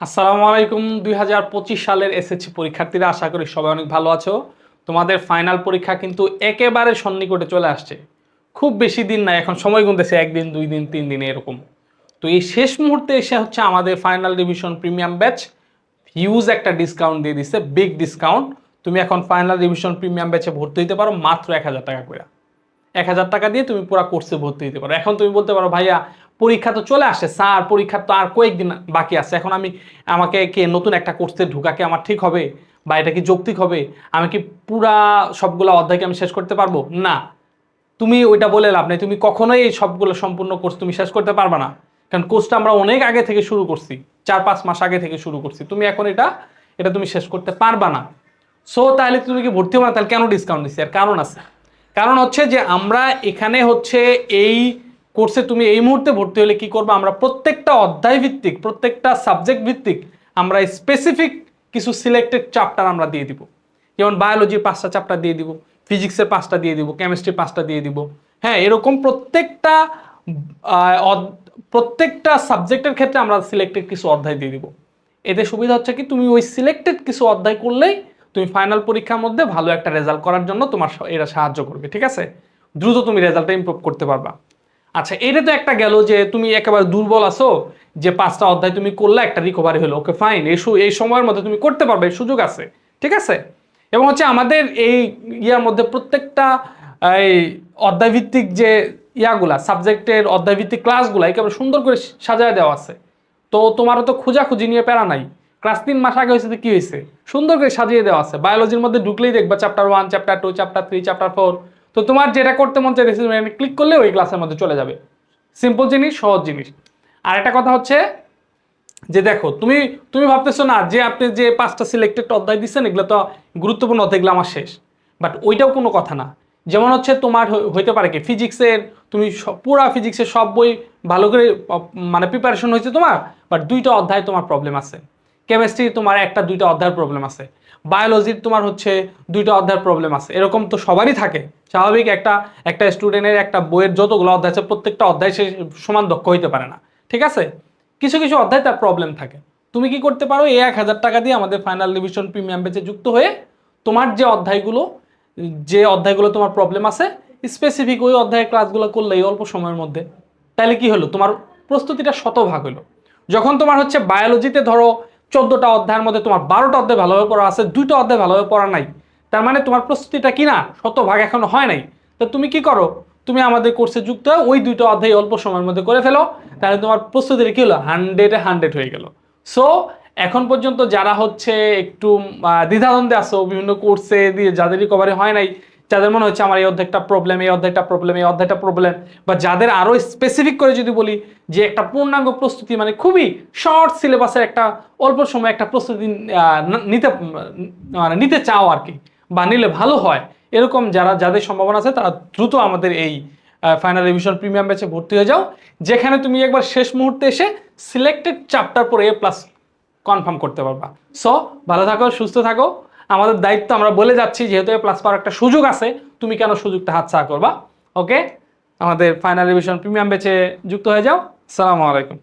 আসসালামু আলাইকুম। দুই হাজার পঁচিশ সালের এসএসসি পরীক্ষার্থীরা, আশা করি সবাই অনেক ভালো আছো। তোমাদের ফাইনাল পরীক্ষা কিন্তু একেবারে সন্নিকটে চলে আসছে। খুব বেশি দিন না, এখন সময় গুনতেছে একদিন, দুই দিন, তিন দিন, এরকম। তো এই শেষ মুহূর্তে এসে হচ্ছে আমাদের final revision premium batch huge একটা ডিসকাউন্ট দিয়ে দিচ্ছে বিগ ডিসকাউন্ট তুমি এখন ফাইনাল রিভিশন প্রিমিয়াম ব্যাচে ভর্তি হতে পারো, মাত্র এক হাজার টাকা করে এক হাজার টাকা দিয়ে তুমি পুরো কোর্সে ভর্তি হতে পারো। এখন তুমি বলতে পারো, ভাইয়া পরীক্ষা তো চলে আসে, স্যার পরীক্ষার তো আর কয়েকদিন বাকি আছে। এখন আমি আমাকে কে নতুন একটা কোর্সে ঢুকাকে আমার ঠিক হবে বা এটা কি যৌক্তিক হবে? আমি কি পুরা সবগুলো অধ্যায়কে আমি শেষ করতে পারব? না। তুমি ওইটা বলে লাভ নেই। তুমি কখনোই এই সবগুলো সম্পূর্ণ কোর্স তুমি শেষ করতে পারবে না। কারণ কোর্সটা আমরা অনেক আগে থেকে শুরু করছি। চার, পাঁচ মাস আগে থেকে শুরু করছি। তুমি এখন এটা এটা তুমি শেষ করতে পারবা না। সো তাহলে তুমি কি ভর্তি হবে না? তাহলে কেন ডিসকাউন্ট দিচ্ছি আর কারণ আছে। কারণ হচ্ছে যে আমরা এখানে হচ্ছে এই কোর্সে তুমি এই মুহূর্তে ভর্তি হলে কি করব? আমরা প্রত্যেকটা অধ্যায় ভিত্তিক, প্রত্যেকটা সাবজেক্ট ভিত্তিক আমরা স্পেসিফিক কিছু সিলেক্টেড চ্যাপ্টার আমরা দিয়ে দিব। যেমন বায়োলজির পাঁচটা চ্যাপ্টার দিয়ে দিব ফিজিক্সের পাঁচটা দিয়ে দিব কেমিস্ট্রির পাঁচটা দিয়ে দিব। হ্যাঁ এরকম প্রত্যেকটা প্রত্যেকটা সাবজেক্টের ক্ষেত্রে আমরা সিলেক্টেড কিছু অধ্যায় দিয়ে দিব। এতে সুবিধা হচ্ছে কি? তুমি ওই সিলেক্টেড কিছু অধ্যায় করলেই তুমি ফাইনাল পরীক্ষার মধ্যে ভালো একটা রেজাল্ট করার জন্য তোমার এরা সাহায্য করবে, ঠিক আছে? দ্রুত তুমি রেজাল্টটা ইমপ্রুভ করতে পারবা। আচ্ছা এটা তো একটা গেল যে তুমি একেবারে দুর্বল আছো, যে পাঁচটা অধ্যায় তুমি করলে একটা রিকভারি হলো। ওকে ফাইন এই সু- এই সময়ের মধ্যে তুমি করতে পারবে সুযোগ আছে, ঠিক আছে? এবং হচ্ছে আমাদের এই ইয়ার মধ্যে প্রত্যেকটা, এই অধ্যায়ভিত্তিক যে ইয়াগুলা সাবজেক্টের অধ্যায়ভিত্তিক ক্লাসগুলা একেবারে সুন্দর করে সাজায় দেওয়া আছে। তো তোমারও তো খোঁজাখুঁজি নিয়ে প্যারা নাই। ক্লাস তিন মাস আগে হয়েছে তো কি হয়েছে? সুন্দর করে সাজিয়ে দেওয়া আছে। বায়োলজির মধ্যে ঢুকলেই দেখবা chapter one chapter two chapter three chapter four তো তোমার যেটা করতে মন চাইছে ক্লিক করলে ওই ক্লাসের মধ্যে চলে যাবে। সিম্পল জিনিস, সহজ জিনিস। আর একটা কথা হচ্ছে যে দেখো, তুমি তুমি ভাবতেছো না যে আপনি যে পাঁচটা সিলেক্টেড অধ্যায় দিচ্ছেন, এগুলো তো গুরুত্বপূর্ণ অধ্যায় অধ্যায়গুলো আমার শেষ। বাট ওইটাও কোনো কথা না। যেমন হচ্ছে তোমার হই- হইতে পারে কি ফিজিক্সের তুমি পুরা ফিজিক্সের সব বই ভালো করে মানে প্রিপারেশন হয়েছে তোমার বাট দুইটা অধ্যায় তোমার প্রবলেম আছে। কেমিস্ট্রি তোমার একটা, দুইটা অধ্যায়ের প্রবলেম আছে। বায়োলজির তোমার হচ্ছে দুইটা অধ্যায়ের প্রবলেম আছে। এরকম তো সবারই থাকে। স্বাভাবিক একটা একটা স্টুডেন্টের একটা বইয়ের যতগুলো অধ্যায় আছে, প্রত্যেকটা অধ্যায় সে সমান দক্ষ হইতে পারে না। ঠিক আছে? কিছু কিছু অধ্যায় তার প্রবলেম থাকে। তুমি কি করতে পারো? এই এক হাজার টাকা দিয়ে আমাদের ফাইনাল রিভিশন প্রিমিয়াম বেচে যুক্ত হয়ে তোমার যে অধ্যায়গুলো যে অধ্যায়গুলো তোমার প্রবলেম আছে স্পেসিফিক ওই অধ্যায়ের ক্লাসগুলো করলে এই অল্প সময়ের মধ্যে, তাহলে কি হলো? তোমার প্রস্তুতিটা শতভাগ হলো। যখন তোমার হচ্ছে বায়োলজিতে ধরো চোদ্দোটা অধ্যায়ের মধ্যে তোমার বারোটা অধ্যায় ভালোভাবে পড়া আছে, দুইটা অধ্যায় ভালোভাবে পড়া নাই। তার মানে তোমার প্রস্তুতিটা কি না? শতভাগ এখনও হয় নাই। তো তুমি কি করো? তুমি আমাদের কোর্সে যুক্ত হয়ে ওই দুইটা অধ্যায় অল্প সময়ের মধ্যে করে ফেলো, তাহলে তোমার প্রস্তুতিটা কি হলো? হান্ড্রেডে হান্ড্রেড হয়ে গেল। সো এখন পর্যন্ত যারা হচ্ছে একটু দ্বিধাদ্বন্দ্বে আসো বিভিন্ন কোর্সে দিয়ে যাদের রিকভারি হয় নাই যাদের মনে হচ্ছে আমার এই অর্ধেকটা প্রবলেম এই অর্ধেকটা প্রবলেম এই অর্ধেকটা প্রবলেম বা যাদের আরও স্পেসিফিক করে যদি বলি যে একটা পূর্ণাঙ্গ প্রস্তুতি মানে খুবই শর্ট সিলেবাসের একটা অল্প সময় একটা প্রস্তুতি নিতে মানে নিতে চাও আর কি বা নিলে ভালো হয়, এরকম যারা, যাদের সম্ভাবনা আছে, তারা দ্রুত আমাদের এই ফাইনাল রিভিশন প্রিমিয়াম ব্যাচে ভর্তি হয়ে যাও, যেখানে তুমি একবার শেষ মুহূর্তে এসে সিলেক্টেড চ্যাপ্টার পরে এ প্লাস কনফার্ম করতে পারবা। সো ভালো থাকো, সুস্থ থাকো আমাদের দায়িত্ব আমরা বলে যাচ্ছি, যেহেতু এ প্লাস পাওয়ার একটা সুযোগ আছে, তুমি কেন সুযোগটা হাতছাড়া করবা? ওকে আমাদের ফাইনাল রিভিশন প্রিমিয়াম বেচে যুক্ত হয়ে যাও। সালামু আলাইকুম।